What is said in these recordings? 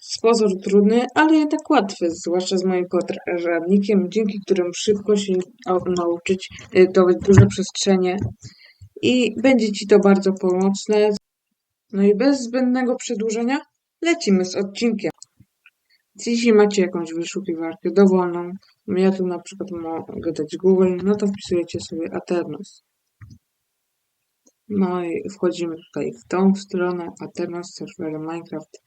z pozoru trudny, ale jednak łatwy, zwłaszcza z moim podradnikiem, dzięki któremu szybko się nauczyć y, zdobyć duże przestrzenie i będzie Ci to bardzo pomocne. No i bez zbędnego przedłużenia lecimy z odcinkiem. Jeśli macie jakąś wyszukiwarkę dowolną, ja tu na przykład mogę dać Google, no to wpisujecie sobie Aternos. No i wchodzimy tutaj w tą stronę, Aternos, serwer Minecraft.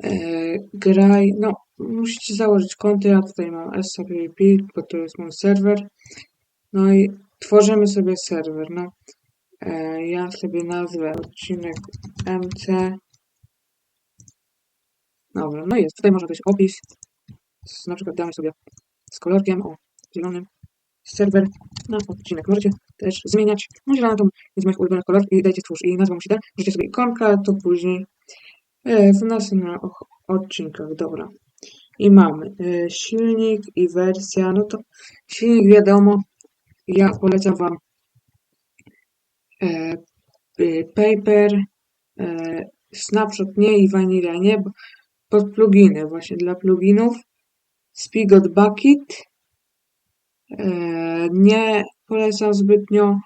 Eee, graj, no musicie założyć konto, ja tutaj mam SCPP, bo to jest mój serwer. No i tworzymy sobie serwer, no. Eee, ja sobie nazwę odcinek MC. Dobra, no jest, tutaj może być opis. Na przykład damy sobie z kolorkiem, o, zielonym. Serwer na odcinek. Możecie też zmieniać. No zielona to jest moich ulubionych kolorów i dajcie twórz i nazwę musi dać. Możecie sobie ikonka, to później e, w następnych odcinkach, dobra. I mamy e, silnik i wersja, no to silnik wiadomo, ja polecam Wam e, y, Paper, e, Snapshot nie i Vanilla nie, bo pod pluginy, właśnie dla pluginów. Spigot Bucket e, nie polecam zbytnio.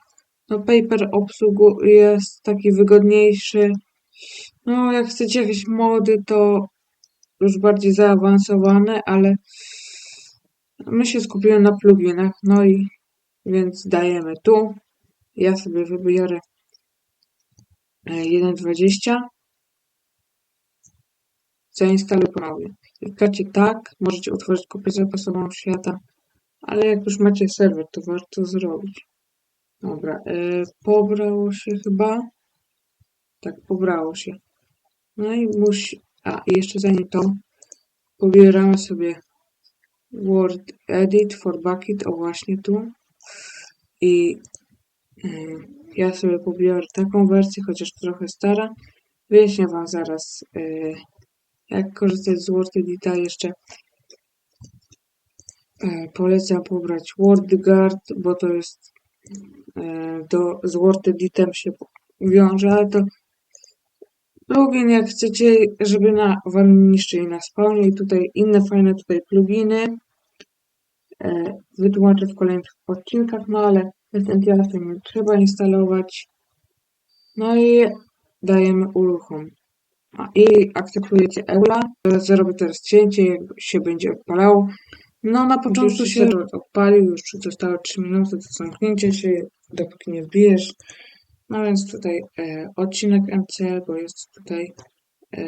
No Paper obsługu jest taki wygodniejszy. No jak chcecie jakieś mody, to już bardziej zaawansowane, ale my się skupiłem na pluginach, no i więc dajemy tu. Ja sobie wybiorę e, 1.20. Zainstaluj ponownie. Klikacie tak, możecie utworzyć kopię zapasową świata, ale jak już macie serwer, to warto zrobić. Dobra, e, pobrało się chyba. Tak, pobrało się. No i musi. A, jeszcze zanim to, pobieramy sobie Word Edit for Bucket, o właśnie tu. I mm, ja sobie pobiorę taką wersję, chociaż trochę stara. Wyjaśnię Wam zaraz, e, jak korzystać z Word Edita jeszcze. E, polecam pobrać WordGuard, bo to jest e, do, z Word Editem się wiąże, ale to plugin jak chcecie, żeby na, wam niszczyli na spawnie i tutaj inne fajne tutaj pluginy e, wytłumaczę w kolejnych odcinkach, no ale Essentialsy nie trzeba instalować. No i dajemy uruchom. A, I akceptujecie EULA. Zrobię teraz cięcie, jak się będzie odpalało. No na początku Już się odpalił, już zostało 3 minuty do zamknięcia się, dopóki nie wbijesz. No więc tutaj e, odcinek MC, bo jest tutaj e,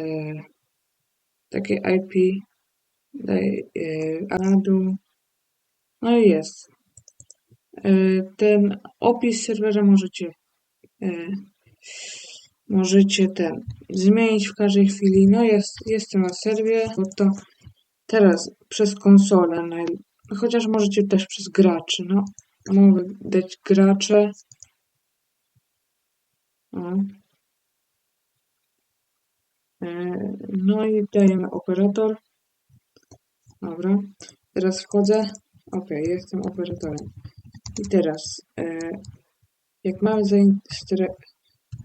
takie IP, daj e. No i jest. E, ten opis serwera możecie e, możecie ten zmienić w każdej chwili. No jest, jestem na serwie, bo to teraz przez konsolę, naj- chociaż możecie też przez graczy. No, mogę dać gracze. O. E, No i dajemy operator. Dobra. Teraz wchodzę. Ok, jestem operatorem. I teraz, e, jak mamy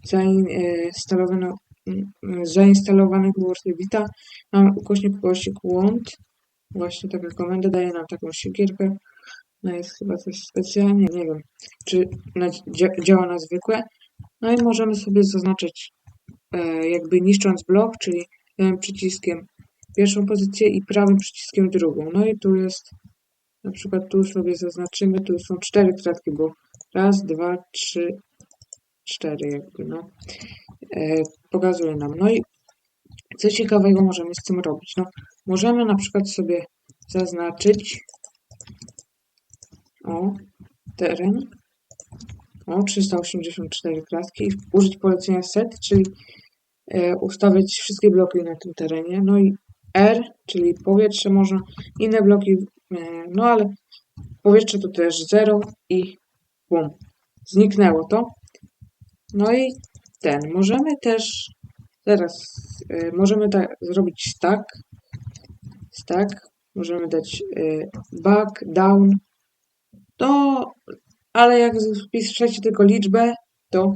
zainstalowaną mm, zainstalowanego WordPressa, mamy ukośnik ukośnik łąd. Właśnie taka komenda daje nam taką siekierkę. No jest chyba coś specjalnie, nie wiem, czy na, dzia- działa na zwykłe. No i możemy sobie zaznaczyć e, jakby niszcząc blok, czyli lewym przyciskiem pierwszą pozycję i prawym przyciskiem drugą. No i tu jest, na przykład tu sobie zaznaczymy, tu są cztery kratki, bo raz, dwa, trzy, cztery jakby, no. E, pokazuje nam. No i co ciekawego możemy z tym robić? No, możemy na przykład sobie zaznaczyć o teren o 384 kratki i użyć polecenia set, czyli e, ustawiać wszystkie bloki na tym terenie. No i R, czyli powietrze można, inne bloki, e, no ale powietrze to też 0 i bum, zniknęło to. No i ten, możemy też teraz, e, możemy tak zrobić stack, stack, możemy dać back, down, to, ale jak wpiszecie tylko liczbę, to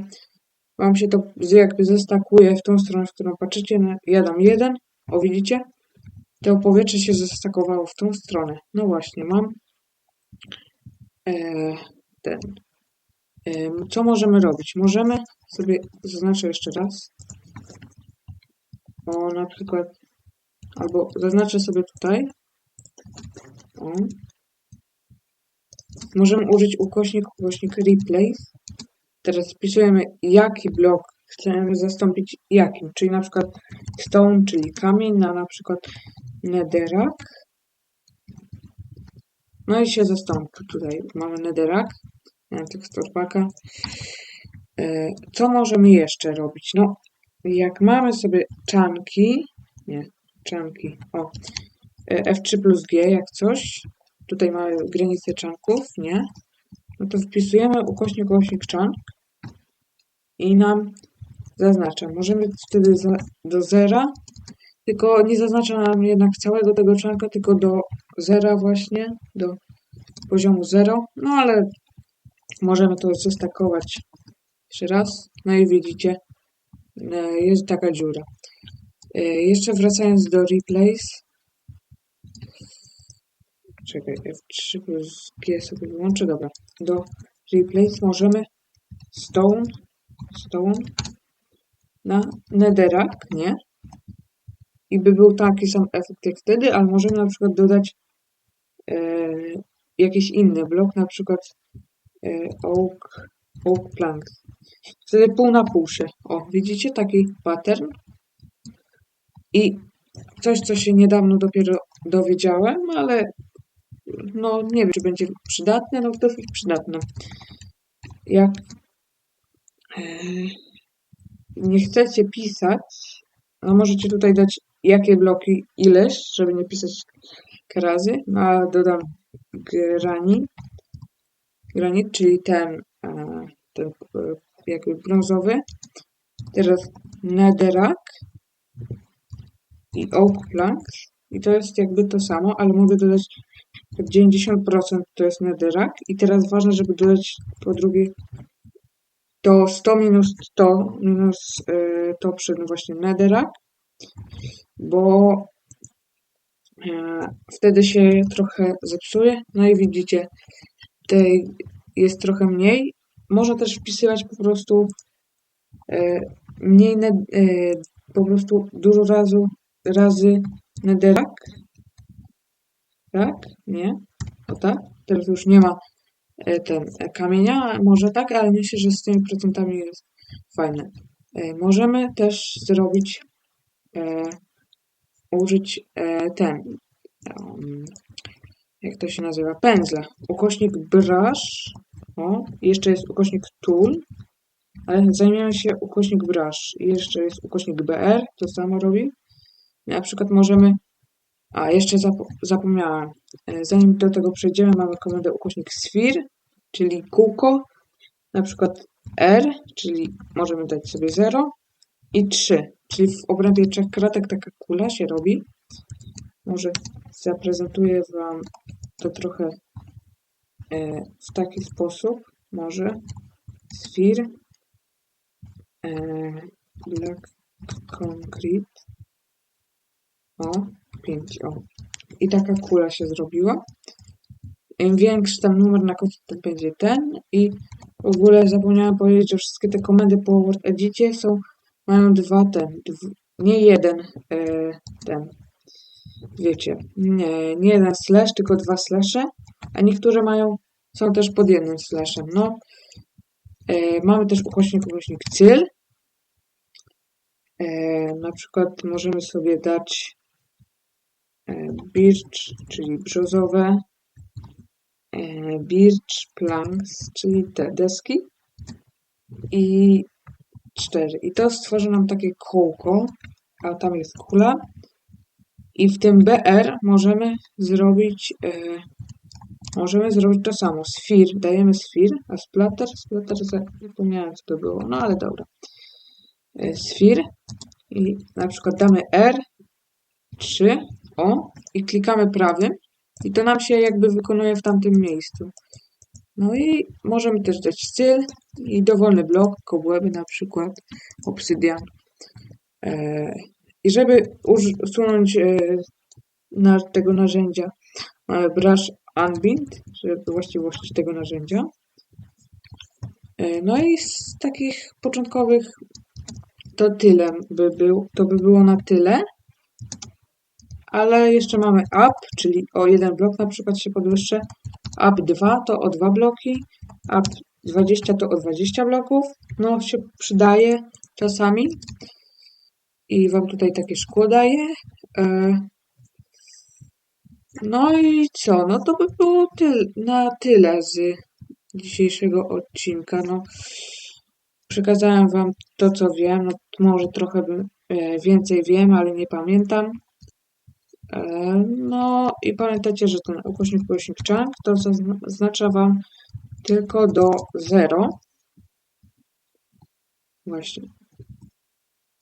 Wam się to jakby zestakuje w tą stronę, w którą patrzycie. No, Ja dam 1, O, widzicie? To powietrze się zestakowało w tą stronę. No właśnie, mam e, ten. E, co możemy robić? Możemy sobie, zaznaczę jeszcze raz. O, na przykład, albo zaznaczę sobie tutaj. O. Możemy użyć ukośnik, ukośnik replace. Teraz wpisujemy jaki blok chcemy zastąpić jakim, czyli na przykład stone, czyli kamień, na na przykład netherrack. No i się zastąpi. Tutaj mamy netherrack, tekstur paka. E, Co możemy jeszcze robić? No, jak mamy sobie czanki, nie, czanki, o, e, F3 plus G, jak coś, tutaj mamy granicę czanków, nie, no to wpisujemy ukośnik, ukośnik czank i nam zaznacza. Możemy wtedy za, do zera, tylko nie zaznacza nam jednak całego tego czanka, tylko do zera właśnie, do poziomu 0, no ale możemy to zestakować jeszcze raz, no i widzicie, e, jest taka dziura. E, Jeszcze wracając do replace, czekaj, F3 plus G sobie wyłączę, dobra, do replace możemy stone, stone na netherrack, nie? I by był taki sam efekt jak wtedy, ale możemy na przykład dodać e, jakiś inny blok, na przykład e, oak, oak planks. Wtedy pół na pół się. O, widzicie taki pattern? I coś, co się niedawno dopiero dowiedziałem, ale no nie wiem, czy będzie przydatne, no dosyć przydatne. Jak e, nie chcecie pisać, no możecie tutaj dać jakie bloki, ileś, żeby nie pisać razy. No a dodam granit, granit, czyli ten, e, ten e, jakby brązowy. Teraz netherrack i oak planks. I to jest jakby to samo, ale mogę dodać 90% to jest netherrack. I teraz ważne, żeby dodać po drugie to 100 minus 100 minus y, to przy no właśnie netherrack, bo y, wtedy się trochę zepsuje. No i widzicie, tej jest trochę mniej. Można też wpisywać po prostu y, mniej, po prostu dużo razu, razy netherrack. Tak? Nie? O tak? Teraz już nie ma e, ten e, kamienia, może tak, ale myślę, że z tymi procentami jest fajne. E, Możemy też zrobić, e, użyć e, ten, um, jak to się nazywa, pędzla. Ukośnik brush, o, jeszcze jest ukośnik tool, ale zajmiemy się ukośnik brush. Jeszcze jest ukośnik br, to samo robi. Na przykład możemy, a jeszcze zapo zapomniałem, E, Zanim do tego przejdziemy, mamy komendę ukośnik sphere, czyli kółko, na przykład R, czyli możemy dać sobie 0 i 3, czyli w obrębie trzech kratek taka kula się robi. Może zaprezentuję Wam to trochę e, w taki sposób. Może sphere black concrete o 5 o i taka kula się zrobiła. Im większy tam numer na końcu, tym będzie ten. I w ogóle zapomniałem powiedzieć, że wszystkie te komendy po Word Edicie są, mają dwa ten, dw, nie jeden e, ten, wiecie, nie, nie jeden slash, tylko dwa slashe, a niektóre mają, są też pod jednym slashem. No, e, mamy też ukośnik, ukośnik cyl. E, na przykład możemy sobie dać birch, czyli brzozowe, e, birch planks, czyli te deski i cztery. I to stworzy nam takie kółko, a tam jest kula. I w tym BR możemy zrobić e, możemy zrobić to samo. Sphere, dajemy sphere, a splatter, splatter zapomniałem co to było, no ale dobra. E, sphere i na przykład damy R3 o, i klikamy prawym i to nam się jakby wykonuje w tamtym miejscu. No i możemy też dać styl i dowolny blok, kobłęby na przykład, obsydian. E, I żeby usunąć e, na tego narzędzia e, brush unbind, żeby właściwości tego narzędzia. E, No i z takich początkowych to tyle by był, to by było na tyle. Ale jeszcze mamy up, czyli o jeden blok na przykład się podwyższę. Up 2 to o dwa bloki. Up 20 to o 20 bloków. No się przydaje czasami. I Wam tutaj takie szkło daję. E, No i co? No to by było na tyle z dzisiejszego odcinka. No, przekazałem Wam to, co wiem. No, może trochę bym, e, więcej wiem, ale nie pamiętam. E, No i pamiętajcie, że ten ukośnik ukośnik chunk to zaznacza Wam tylko do 0. Właśnie.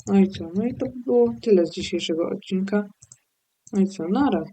No i co? No i to by było tyle z dzisiejszego odcinka. No i co? Nara.